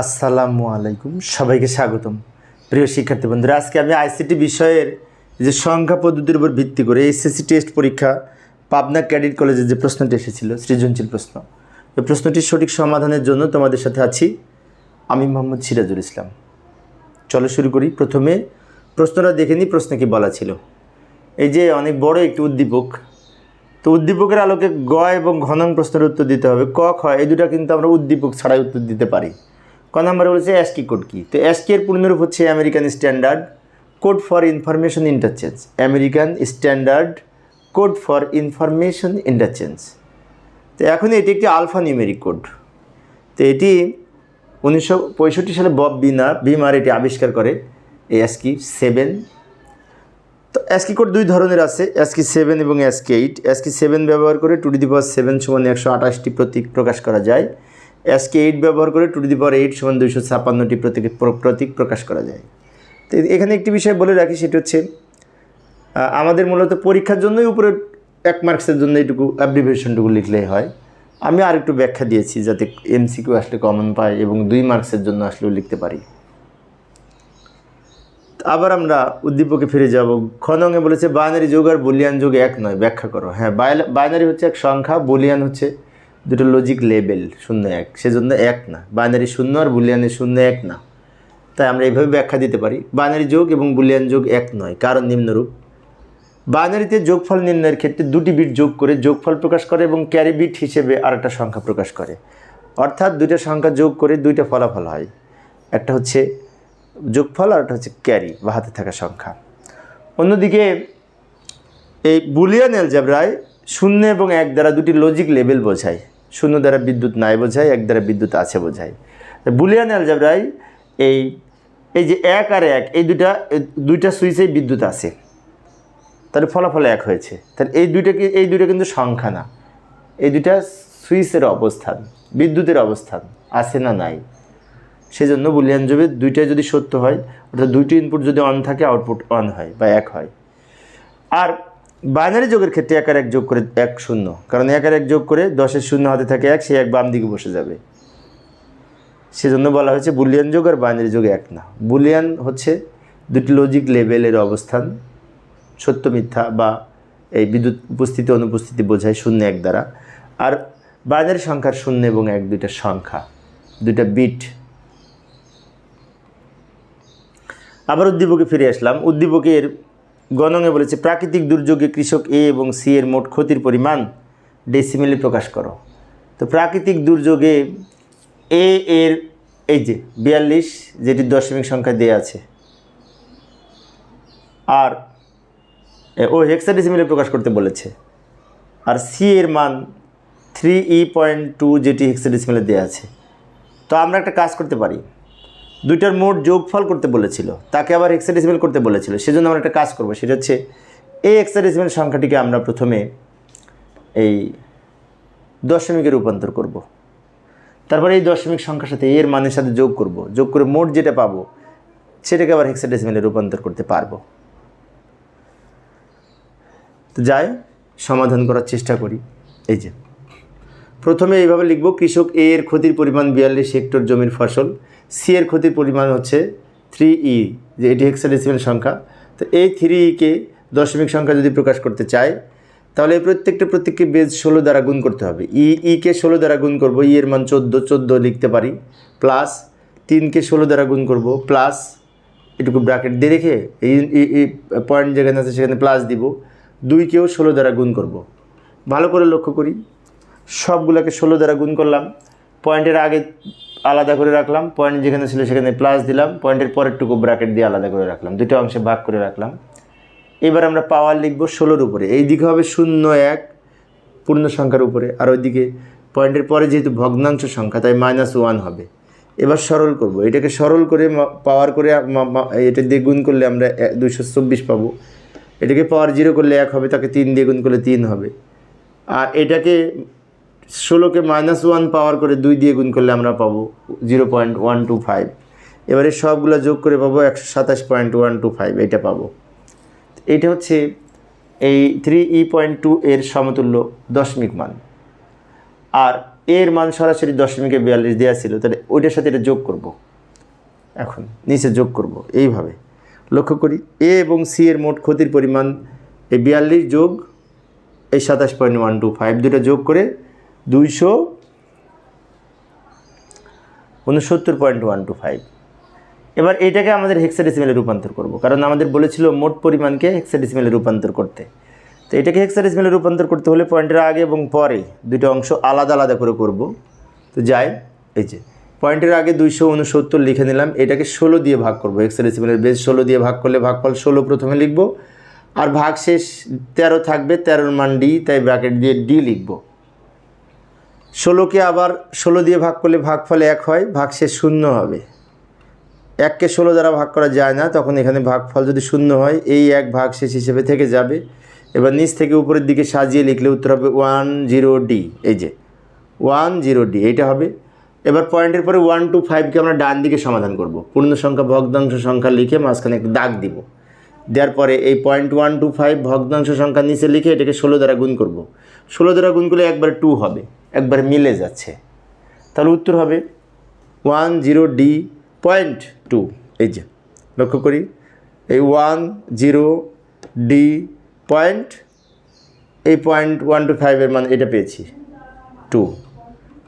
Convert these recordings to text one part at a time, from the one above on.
আসসালামু আলাইকুম, সবাইকে স্বাগতম। প্রিয় শিক্ষার্থী বন্ধুরা, আজকে আমি আইসিটি বিষয়ের যে সংখ্যা পদ্ধতির উপর ভিত্তি করে এসএসসি টেস্ট পরীক্ষা পাবনা ক্যাডেট কলেজে যে প্রশ্নটি এসেছিল, সৃজনশীল প্রশ্ন। এই প্রশ্নটির সঠিক সমাধানের জন্য তোমাদের সাথে আছি আমি মোহাম্মদ সিরাজুল ইসলাম। চলো শুরু করি। প্রথমে প্রশ্নটা দেখে নিই, প্রশ্নে কি বলা ছিল। এই যে অনেক বড় একটি উদ্দীপক, তো উদ্দীপকের আলোকে গ এবং ঘনং প্রশ্নের উত্তর দিতে হবে। ক, খ, এই দুটা কিন্তু আমরা উদ্দীপক ছাড়াই উত্তর দিতে পারি। ক নাম্বার বলেছে অ্যাসকি কোড কি? তো অ্যাসকি এর পূর্ণরূপ হচ্ছে American standard code for information interchange American standard code for information interchange তো এখন এটি একটি আলফা নিউমেরিক কোড তো এটি উনিশশো পঁয়ষট্টি সালে বব বিনার বিমার এটি আবিষ্কার করে, এই অ্যাসকি সেভেন তো অ্যাসকি কোড দুই ধরনের আছে অ্যাসকি সেভেন এবং অ্যাসকি এইট অ্যাসকি সেভেন ব্যবহার করে টু ডি দি সেভেন সমান একশো আঠাশটি প্রতীক প্রকাশ করা যায়। অ্যাসকি এইট ব্যবহার করে two the the power eight সমান দুইশো ছাপ্পান্নটি প্রতীক প্রতীক প্রকাশ করা যায়। তো এখানে একটি বিষয় বলে রাখি, সেটা হচ্ছে আমাদের মূলত পরীক্ষার জন্যই উপরে এক মার্কসের জন্য এইটুকু অ্যাব্রিভিয়েশনটুকু লিখলেই হয়। আমি আর একটু ব্যাখ্যা দিয়েছি যাতে এমসিকিউ আসলে কমন পায় এবং দুই মার্কসের জন্য আসলেও লিখতে পারি। আবার আমরা উদ্দীপকে ফিরে যাব। খনঙে বলেছে বাইনারি যোগ আর বুলিয়ান যোগ এক নয়। ব্যাখ্যা করো। হ্যাঁ বাইনারি হচ্ছে এক সংখ্যা, বুলিয়ান হচ্ছে দুটো লজিক লেবেল শূন্য এক। সেজন্য এক না। বাইনারি শূন্য আর বুলিয়ানের শূন্য এক না। তাই আমরা এইভাবে ব্যাখ্যা দিতে পারি। বাইনারি যোগ এবং বুলিয়ান যোগ এক নয়। কারণ নিম্নরূপ। বাইনারিতে যোগফল নির্ণয়ের ক্ষেত্রে দুটি বিট যোগ করে যোগফল প্রকাশ করে এবং ক্যারি বিট হিসেবে আরেকটা সংখ্যা প্রকাশ করে। অর্থাৎ দুইটা সংখ্যা যোগ করে দুইটা ফলাফল হয়। একটা হচ্ছে যোগফল আর একটা হচ্ছে ক্যারি বা হাতে থাকা সংখ্যা। অন্যদিকে এই বুলিয়ান অ্যালজাবরায় শূন্য এবং এক দ্বারা দুটি লজিক লেভেল বোঝায়। শূন্য দ্বারা বিদ্যুৎ নাই বোঝায়, এক দ্বারা বিদ্যুৎ আছে বোঝায়। বুলিয়ান অ্যালজাবরায় এই এই যে এক আর এক, এই এই দুইটা সুইচেই বিদ্যুৎ আছে। তাহলে ফলাফল এক হয়েছে। তাহলে এই দুইটা কি, এই দুইটা কিন্তু সংখ্যা না। এই দুইটা সুইচের অবস্থান, বিদ্যুতের অবস্থান আছে না নাই। সেজন্য বুলিয়ান যোগে দুইটাই যদি সত্য হয়, অর্থাৎ দুইটি ইনপুট যদি অন থাকে আউটপুট অন হয় বা এক হয়। আর বাইনারি যোগের ক্ষেত্রে এক আর এক যোগ করে এক শূন্য। কারণ এক আর এক যোগ করে দশের শূন্য হাতে থাকে এক সে এক বাম দিকে বসে যাবে। সেজন্য বলা হয়েছে বুলিয়ান যোগ আর বাইনারি যোগ এক না। বুলিয়ান হচ্ছে দুটি লজিক লেভেলের অবস্থান। সত্য, মিথ্যা বা এই বিদ্যুৎ উপস্থিতি, অনুপস্থিতি বোঝায় শূন্য এক দ্বারা। আর বাইনারি সংখ্যার শূন্য এবং এক দুইটা সংখ্যা, দুইটা বিট। আবার উদ্দীপকে ফিরে আসলাম। উদ্দীপকের গণঙে বলেছে, প্রাকৃতিক দুর্যোগে কৃষক এ এবং সি এর মোট ক্ষতির পরিমাণ ডেসিমেলে প্রকাশ করো। তো প্রাকৃতিক দুর্যোগে এ এর, এই যে বিয়াল্লিশ, যেটি দশমিক সংখ্যা দেওয়া আছে, আর ও ও হেক্সাডেসিমেলে প্রকাশ করতে বলেছে, আর সি এর মান থ্রি ই পয়েন্ট টু যেটি হেক্সাডেসিমেলে দেওয়া আছে। তো আমরা একটা কাজ করতে পারি। দুইটার মোট যোগফল করতে বলেছিল। তাকে আবার হেক্সাডেসিমেল করতে বলেছিল। সেজন্য আমরা একটা কাজ করব, সেটা হচ্ছে এই হেক্সাডেসিমেল সংখ্যাটিকে আমরা প্রথমে এই দশমিকে রূপান্তর করব। তারপরে এই দশমিক সংখ্যার সাথে এর মানের সাথে যোগ করব। যোগ করে মোট যেটা পাবো, সেটাকে আবার হেক্সাডেসিমেলে রূপান্তর করতে পারব। তো যাই, সমাধান করার চেষ্টা করি। এই যে, প্রথমে এইভাবে লিখব, কৃষক এ এর ক্ষতির পরিমাণ বিয়াল্লিশ হেক্টর জমির ফসল সি এর ক্ষতির পরিমাণ হচ্ছে থ্রি ই যে এটি হেক্সাডেসিমেল সংখ্যা। তো এই থ্রি ইকে দশমিক সংখ্যা যদি প্রকাশ করতে চাই, তাহলে প্রত্যেকটা প্রত্যেককে বেজ ষোলো দ্বারা গুণ করতে হবে। ই ইকে ষোলো দ্বারা গুণ করব ই এর মান চোদ্দ চোদ্দ লিখতে পারি। প্লাস তিনকে ষোলো দ্বারা গুণ করব প্লাস এটুকু ব্র্যাকেট দিয়ে রেখে এই পয়েন্ট যেখানে আছে সেখানে প্লাস দিব, দুইকেও ষোলো দ্বারা গুণ করব। ভালো করে লক্ষ্য করি। সবগুলোকে ষোলো দ্বারা গুণ করলাম। পয়েন্টের আগে আলাদা করে রাখলাম। পয়েন্ট যেখানে ছিল সেখানে প্লাস দিলাম। পয়েন্টের পরেরটুকু ব্র্যাকেট দিয়ে আলাদা করে রাখলাম। দুটো অংশে ভাগ করে রাখলাম। এবার আমরা পাওয়ার লিখব ষোলোর উপরে। এই দিকে হবে শূন্য এক পূর্ণ সংখ্যার উপরে। আর ওইদিকে পয়েন্টের পরে যেহেতু ভগ্নাংশ সংখ্যা, তাই মাইনাস ওয়ান হবে। এবার সরল করব। এটাকে সরল করে পাওয়ার করে এটা দিয়ে গুণ করলে আমরা দুশো চব্বিশ পাবো। এটাকে পাওয়ার জিরো করলে এক হবে, তাকে তিন দিয়ে গুণ করলে তিন হবে। আর এটাকে ষোলোকে মাইনাস ওয়ান পাওয়ার করে দুই দিয়ে গুণ করলে আমরা পাবো zero point one two five এবারে সবগুলো যোগ করে পাবো একশো সাতাশ পয়েন্ট ওয়ান টু ফাইভ এটা পাবো। এটা হচ্ছে এই থ্রি ই পয়েন্ট টু এর সমতুল্য দশমিক মান। আর এর মান সরাসরি দশমিকে বিয়াল্লিশ দেওয়া ছিল, তাহলে ওইটার সাথে এটা যোগ করব। এখন নিচে যোগ করব, এইভাবে। লক্ষ্য করি, এ এবং সি এর মোট ক্ষতির পরিমাণ এই বিয়াল্লিশ যোগ এই সাতাশ পয়েন্ট ওয়ান টু ফাইভ দুটো যোগ করে দুইশো উনসত্তর পয়েন্ট ওয়ান টু ফাইভ এবার এটাকে আমাদের হেক্সাডেসিমেলে রূপান্তর করব, কারণ আমাদের বলেছিল মোট পরিমাণকে হেক্সাডেসিমেলে রূপান্তর করতে। তো এটাকে হেক্সাডেসিমেলে রূপান্তর করতে হলে পয়েন্টের আগে এবং পরে দুটো অংশ আলাদা আলাদা করে করব। তো যাই, এই যে, পয়েন্টের আগে দুইশো উনসত্তর লিখে নিলাম, এটাকে ষোলো দিয়ে ভাগ করব। হেক্সাডেসিমেলের বেশ ষোলো দিয়ে ভাগ করলে ভাগফল ষোলো প্রথমে লিখব, আর ভাগ শেষ তেরো থাকবে, তেরোর মান ডি তাই ব্র্যাকেট দিয়ে ডি লিখব। ষোলোকে আবার ষোলো দিয়ে ভাগ করলে ভাগফল এক হয় ভাগ শেষ শূন্য হবে। এককে ষোলো দ্বারা ভাগ করা যায় না, তখন এখানে ভাগফল যদি শূন্য হয়, এই এক ভাগ শেষ হিসেবে থেকে যাবে। এবার নিচ থেকে উপরের দিকে সাজিয়ে লিখলে উত্তর হবে ওয়ান জিরো ডি, এই যে, ওয়ান জিরো ডি, এইটা হবে। এবার পয়েন্টের পরে ওয়ান টু ফাইভকে আমরা ডান দিকে সমাধান করব। পূর্ণ সংখ্যা, ভগ্নাংশ সংখ্যা লিখে মাঝখানে একটু দাগ দিব। দেওয়ার পরে এই পয়েন্ট ওয়ান টু ফাইভ ভগ্নাংশ সংখ্যা নিচে লিখে এটাকে ষোলো দ্বারা গুণ করব। ষোলো দ্বারা গুণ করলে একবারে টু হবে। একবারে মিলে যাচ্ছে। তাহলে উত্তর হবে one zero D point two এই যে, লক্ষ্য করি, এই ওয়ান জিরো ডি পয়েন্ট এই পয়েন্ট ওয়ান টু ফাইভের মান এটা পেয়েছি টু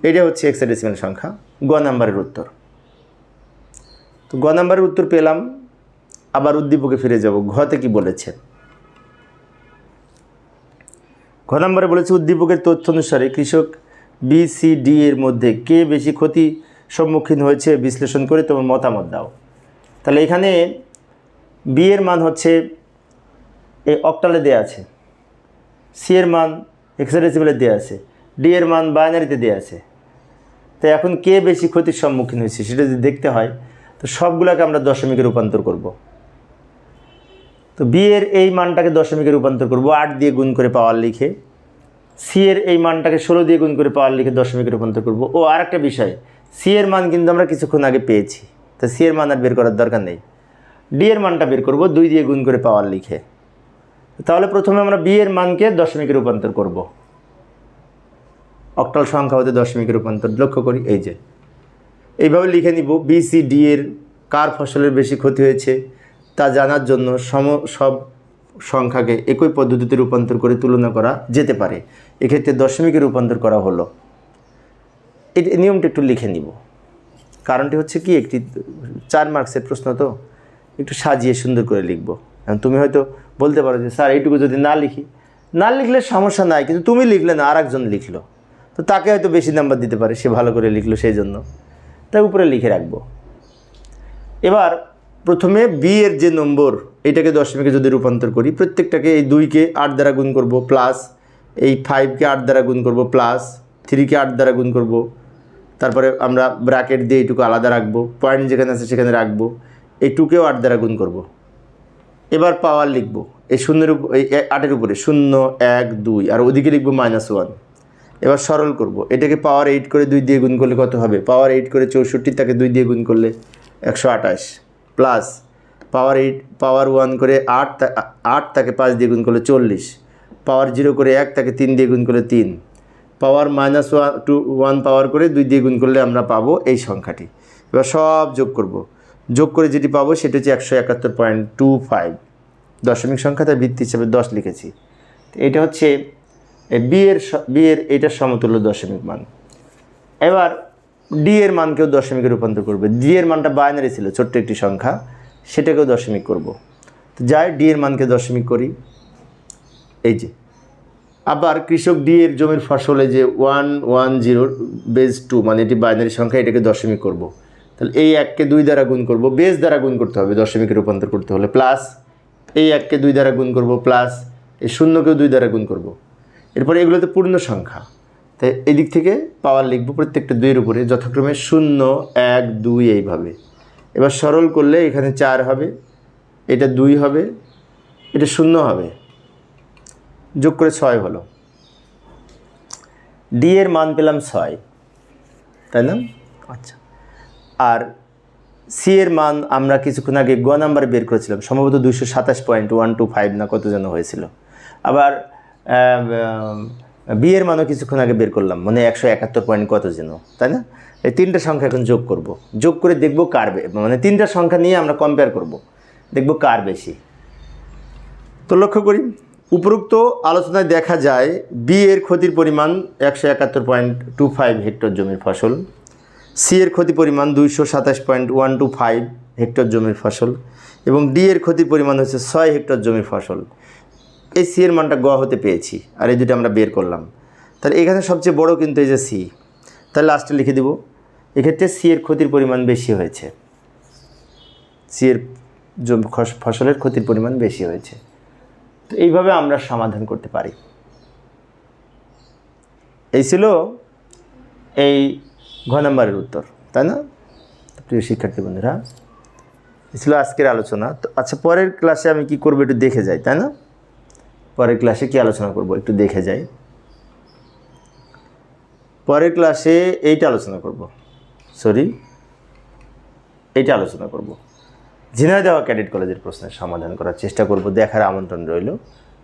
এটা হচ্ছে এক্সাডেসিমাল সংখ্যা, গ নাম্বারের উত্তর। তো গ নাম্বারের উত্তর পেলাম, আবার উদ্দীপকে ফিরে যাব, ঘতে কি বলেছে? ঘ নম্বরে বলেছে উদ্দীপকের তথ্য অনুসারে কৃষক বি সি ডি এর মধ্যে কে বেশি ক্ষতি সম্মুখীন হয়েছে বিশ্লেষণ করে তোমার মতামত দাও। তাহলে এখানে বি এর মান হচ্ছে এই অক্টালে দেওয়া আছে। সি এর মান এক্সারেসিবলে দেওয়া আছে। ডি এর মান বাইনারিতে দেওয়া আছে। তো এখন কে বেশি ক্ষতির সম্মুখীন হয়েছে সেটা যদি দেখতে হয়, তো সবগুলোকে আমরা দশমিকে রূপান্তর করব। তো বি এর এই মানটাকে দশমিকে রূপান্তর করব, আট দিয়ে গুণ করে পাওয়ার লিখে। সি এর এই মানটাকে ষোলো দিয়ে গুণ করে পাওয়ার লিখে দশমিকে রূপান্তর করব। ও, আরেকটা বিষয়। সি এর মান কিন্তু আমরা কিছুক্ষণ আগে পেয়েছি। তো সি এর মান আর বের করার দরকার নেই। ডি এর মানটা বের করব, দুই দিয়ে গুণ করে পাওয়ার লিখে। তাহলে প্রথমে আমরা বি এর মানকে দশমিকে রূপান্তর করব। অক্টাল সংখ্যা হতে দশমিকে রূপান্তর। লক্ষ্য করি, এই যে। এইভাবে লিখে নিব বি সি ডি এর কার ফসলের বেশি ক্ষতি হয়েছে তা জানার জন্য সম, সব সংখ্যাকে একই পদ্ধতিতে রূপান্তর করে তুলনা করা যেতে পারে। এক্ষেত্রে দশমিকে রূপান্তর করা হলো। এই নিয়মটা একটু লিখে নিব। কারণটি হচ্ছে কি, একটি চার মার্কসের প্রশ্ন তো, একটু সাজিয়ে সুন্দর করে লিখব। তুমি হয়তো বলতে পারো যে, স্যার, এইটুকু যদি না লিখি। না লিখলে সমস্যা নাই, কিন্তু তুমি লিখলে না আর একজন লিখলো। তো তাকে হয়তো বেশি নাম্বার দিতে পারে, সে ভালো করে লিখলো সেই জন্য তাই উপরে লিখে রাখব। এবার প্রথমে বি এর যে নম্বর, এটাকে দশমিকে যদি রূপান্তর করি, প্রত্যেকটাকে এই দুইকে আট দ্বারা গুণ করব, প্লাস এই ফাইভকে আট দ্বারা গুণ করব প্লাস থ্রিকে আট দ্বারা গুণ করব। তারপরে আমরা ব্র্যাকেট দিয়ে এইটুকু আলাদা রাখব। পয়েন্ট যেখানে আছে সেখানে রাখব। এই টুকেও আট দ্বারা গুণ করব। এবার পাওয়ার লিখব। এই শূন্যের উপর এই আটের উপরে শূন্য, এক, দুই, আর ওদিকে লিখব মাইনাস ওয়ান এবার সরল করব। এটাকে পাওয়ার এইট করে দুই দিয়ে গুণ করলে কত হবে? পাওয়ার এইট করে চৌষট্টি, তাকে দুই দিয়ে গুণ করলে একশো আঠাশ। Plus power eight power one করে আট আট, তাকে পাঁচ দিয়ে গুণ করলে চল্লিশ। পাওয়ার জিরো করে এক, তাকে তিন দিয়ে গুণ করলে তিন। Power minus one two, one power করে দুই দিয়ে গুণ করলে আমরা পাবো এই সংখ্যাটি। এবার সব যোগ করব। যোগ করে যেটি পাবো সেটা হচ্ছে একশো একাত্তর পয়েন্ট টু ফাইভ। দশমিক সংখ্যা তার ভিত্তি হিসাবে দশ লিখেছি। এটা হচ্ছে বি এর স- বি এর এটার সমতুল্য দশমিক মান। এবার ডি এর মানকেও দশমিকে রূপান্তর করবে। ডি এর মানটা বাইনারি ছিল, ছোট্ট একটি সংখ্যা, সেটাকেও দশমিক করব। তো যাই, ডি এর মানকে দশমিক করি। এই যে। আবার কৃষক ডি এর জমির ফসলে যে ওয়ান ওয়ান জিরোর বেজ টু মানে এটি বাইনারি সংখ্যা, এটাকে দশমিক করব। তাহলে এই এককে দুই দ্বারা গুণ করব, বেজ দ্বারা গুণ করতে হবে, দশমিকে রূপান্তর করতে হলে প্লাস। এই এককে দুই দ্বারা গুণ করব, প্লাস। এই শূন্যকেও দুই দ্বারা গুণ করব। এরপরে এগুলো তো পূর্ণ সংখ্যা। তাই এই দিক থেকে পাওয়ার লিখব প্রত্যেকটা দুইয়ের উপরে, যথাক্রমে শূন্য, এক, দুই এইভাবে। এবার সরল করলে এখানে চার হবে, এটা দুই হবে, এটা শূন্য হবে। যোগ করে ছয় হলো। ডি এর মান পেলাম ছয় তাই না? আচ্ছা। আর সি এর মান আমরা কিছুক্ষণ আগে গ নাম্বার বের করেছিলাম সম্ভবত দুইশো সাতাশ পয়েন্ট ওয়ান টু ফাইভ না কত যেন হয়েছিল। আবার বি এর মানও কিছুক্ষণ আগে বের করলাম মানে একশো একাত্তর পয়েন্ট কত যেন তাই না? এই তিনটা সংখ্যা এখন যোগ করব। যোগ করে দেখব কার মানে তিনটা সংখ্যা নিয়ে আমরা কম্পেয়ার করব। দেখব কার বেশি। তো লক্ষ্য করি উপরোক্ত আলোচনায় দেখা যায় বি এর ক্ষতির পরিমাণ একশো একাত্তর পয়েন্ট টু ফাইভ হেক্টর জমির ফসল সি এর ক্ষতি পরিমাণ দুইশো সাতাশ point one two five hectare জমির ফসল এবং ডি এর ক্ষতির পরিমাণ হচ্ছে ছয় হেক্টর জমির ফসল। এই সি এর মানটা গ হতে পেয়েছি আর এই দুটো আমরা বের করলাম। তাহলে এখানে সবচেয়ে বড় কিন্তু এই যে সি তাহলে লাস্টে লিখে দেব, এক্ষেত্রে সি এর ক্ষতির পরিমাণ বেশি হয়েছে। সি এর ফসলের ক্ষতির পরিমাণ বেশি হয়েছে। তো এইভাবে আমরা সমাধান করতে পারি। এই ছিল এই ঘ নম্বরের উত্তর, তাই না? প্রিয় শিক্ষার্থী বন্ধুরা, এই ছিল আজকের আলোচনা। তো আচ্ছা পরের ক্লাসে আমি কি করব একটু দেখে যাই, তাই না? পরের ক্লাসে কি আলোচনা করব একটু দেখে যাই। পরের ক্লাসে এইটা আলোচনা করব। সরি, এইটা আলোচনা করব। ঝিনাইদহ ক্যাডেট কলেজের প্রশ্নের সমাধান করার চেষ্টা করব। দেখার আমন্ত্রণ রইল।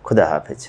খুদা হাফেজ।